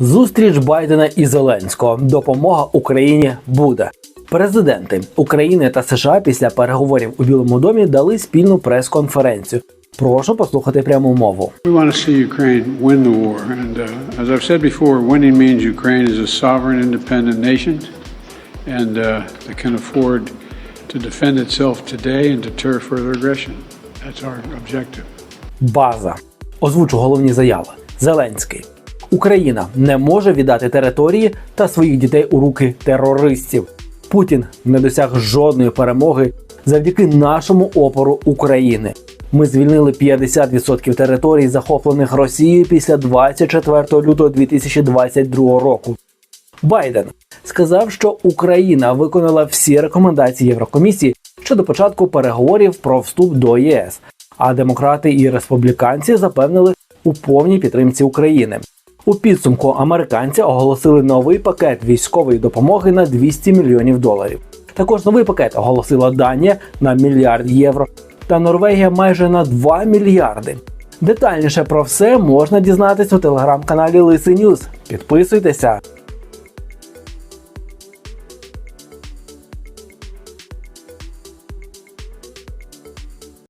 Зустріч Байдена і Зеленського. Допомога Україні буде. Президенти України та США після переговорів у Білому домі дали спільну прес-конференцію. Прошу послухати пряму мову. Uh, uh. База. Озвучу головні заяви. Зеленський. Україна не може віддати території та своїх дітей у руки терористів. Путін не досяг жодної перемоги завдяки нашому опору України. Ми звільнили 50% територій, захоплених Росією після 24 лютого 2022 року. Байден сказав, що Україна виконала всі рекомендації Єврокомісії щодо початку переговорів про вступ до ЄС. А демократи і республіканці запевнили у повній підтримці України. У підсумку американці оголосили новий пакет військової допомоги на 200 мільйонів доларів. Також новий пакет оголосила Данія на мільярд євро та Норвегія майже на 2 мільярди. Детальніше про все можна дізнатись у телеграм-каналі Лиси Ньюз. Підписуйтеся.